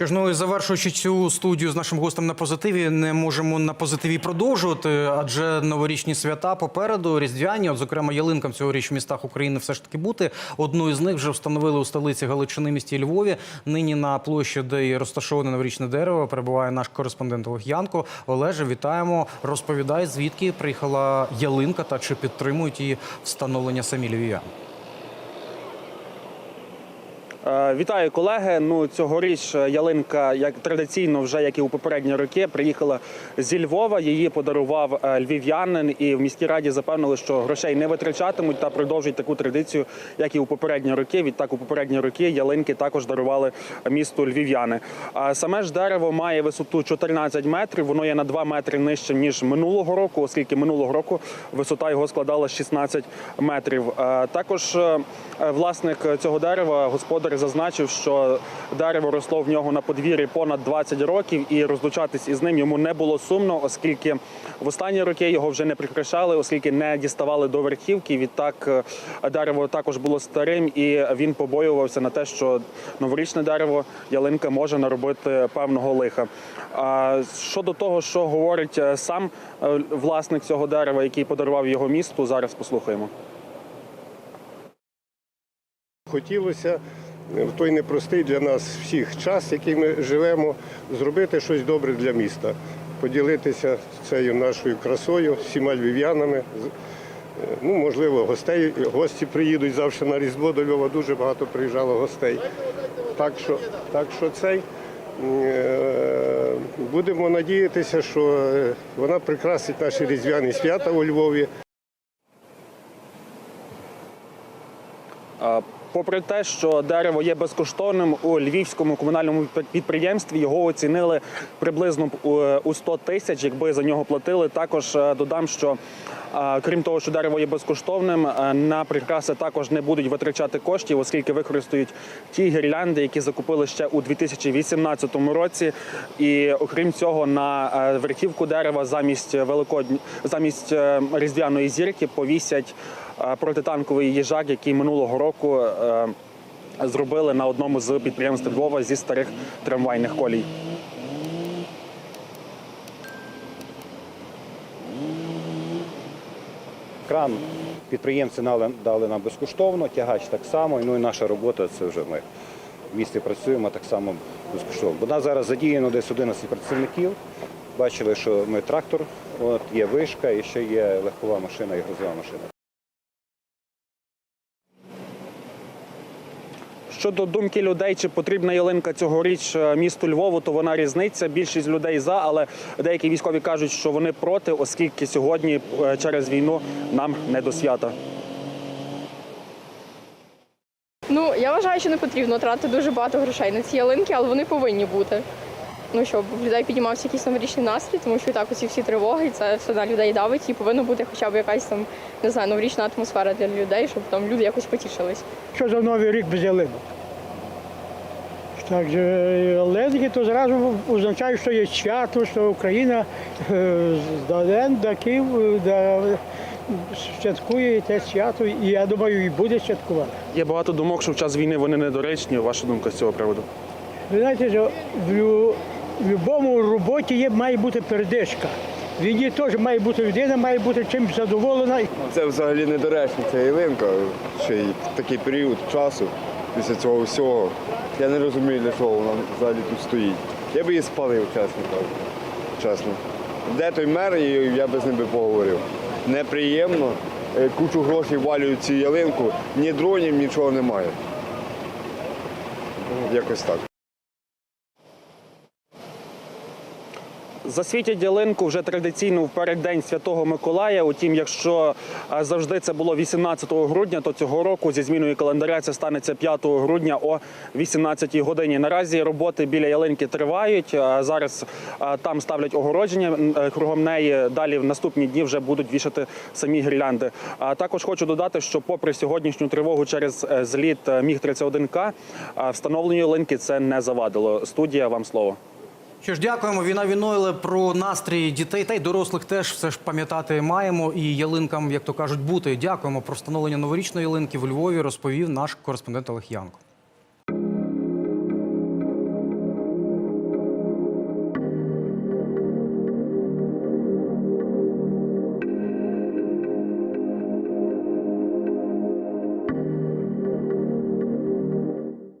Що ж, ну і завершуючи цю студію з нашим гостем на позитиві, не можемо на позитиві продовжувати, адже новорічні свята попереду, різдвяні, от зокрема ялинкам цьогоріч в містах України все ж таки бути. Одну із них вже встановили у столиці Галичини, місті Львові. Нині на площі, де і розташоване новорічне дерево, перебуває наш кореспондент Олег Янко. Олеже, вітаємо. Розповідай, звідки приїхала ялинка та чи підтримують її встановлення самі львів'яни. Е, Вітаю, колеги. Ну цьогоріч ялинка, як традиційно, вже як і у попередні роки, приїхала зі Львова. Її подарував е, львів'янин, і в міській раді запевнили, що грошей не витрачатимуть та продовжують таку традицію, як і у попередні роки. Відтак у попередні роки ялинки також дарували місту львів'яни. Саме ж дерево має висоту 14 метрів. Воно є на 2 метри нижче ніж минулого року, оскільки минулого року висота його складала 16 метрів. Е, Також е, власник цього дерева, господар, зазначив, що дерево росло в нього на подвір'ї понад 20 років, і розлучатись із ним йому не було сумно, оскільки в останні роки його вже не прикрашали, оскільки не діставали до верхівки. Відтак е, дерево також було старим, і він побоювався на те, що новорічне дерево ялинка може наробити певного лиха. А щодо того, що говорить е, сам е, власник цього дерева, який подарував його місту, зараз послухаємо. Хотілося в той непростий для нас всіх час, який ми живемо, зробити щось добре для міста, поділитися цією нашою красою, всіма львів'янами. Е, Ну, можливо, гостей, гості приїдуть завжди на Різдво до Львова, дуже багато приїжджало гостей. Так що, так що цей. е, Будемо надіятися, що е, вона прикрасить наші різдвяні свята у Львові. А, Попри те, що дерево є безкоштовним у львівському комунальному підприємстві, його оцінили приблизно у- у 100 тисяч, якби за нього платили. Також е, додам, що е, крім того, що дерево є безкоштовним, е, на прикраси також не будуть витрачати коштів, оскільки використають ті гірлянди, які закупили ще у 2018 році. І окрім цього, на верхівку дерева замість великодні замість різдвяної зірки повісять протитанковий їжак, який минулого року е, зробили на одному з підприємств Львова зі старих трамвайних колій. Кран підприємці дали, нам безкоштовно, тягач так само. Ну і наша робота це вже ми в місті працюємо так само безкоштовно. Бо нас зараз задіяно десь 11 працівників. Бачили, що ми трактор, от є вишка і ще є легкова машина і грузова машина. Щодо думки людей, чи потрібна ялинка цьогоріч е, місту Львову, то вона різниця. Більшість людей за, але деякі військові кажуть, що вони проти, оскільки сьогодні е, через війну нам не до свята. Ну, я вважаю, що не потрібно тратити дуже багато грошей на ці ялинки, але вони повинні бути. Ну, щоб в людей піднімався якийсь новорічний настрій, тому що і так оці всі тривоги, і це все на людей давить, і повинна бути хоча б якась там, не знаю, новорічна атмосфера для людей, щоб там люди якось потішились. Що за новий рік без ялинок? Так, же, ялинки то зразу означає, що є свято, що Україна е, здален до Київ, святкує те свято, і я думаю, і буде святкувати. Є багато думок, що в час війни вони недоречні. Ваша думка з цього приводу? Ви знаєте, що в, будь-якому роботі є, має бути передишка. В війні теж має бути людина, має бути чимось задоволена. Це взагалі недоречно, ця ялинка, ще й такий період часу, після цього всього. Я не розумію, для чого вона взагалі тут стоїть. Я би її спалив, чесно кажучи. Чесно. Де той мер, я би з ним поговорив. Неприємно, е, кучу грошей валюють цю ялинку, ні дронів, нічого немає. Якось так. Засвітять ялинку вже традиційно в переддень Святого Миколая. Утім, якщо е, завжди це було 18 грудня, то цього року зі зміною календаря це станеться 5 грудня о 18 годині. Наразі роботи біля ялинки тривають. Е, Зараз е, там ставлять огородження кругом неї. Далі в наступні дні вже будуть вішати самі гірлянди. Також хочу додати, що попри сьогоднішню тривогу через зліт міг 31 к встановленню ялинки це не завадило. Студія вам слово. Що ж, дякуємо. Війна війною, але про настрій дітей та й дорослих теж все ж пам'ятати маємо. І ялинкам, як то кажуть, бути. Дякуємо про встановлення новорічної ялинки в Львові. Розповів наш кореспондент Олег Янко.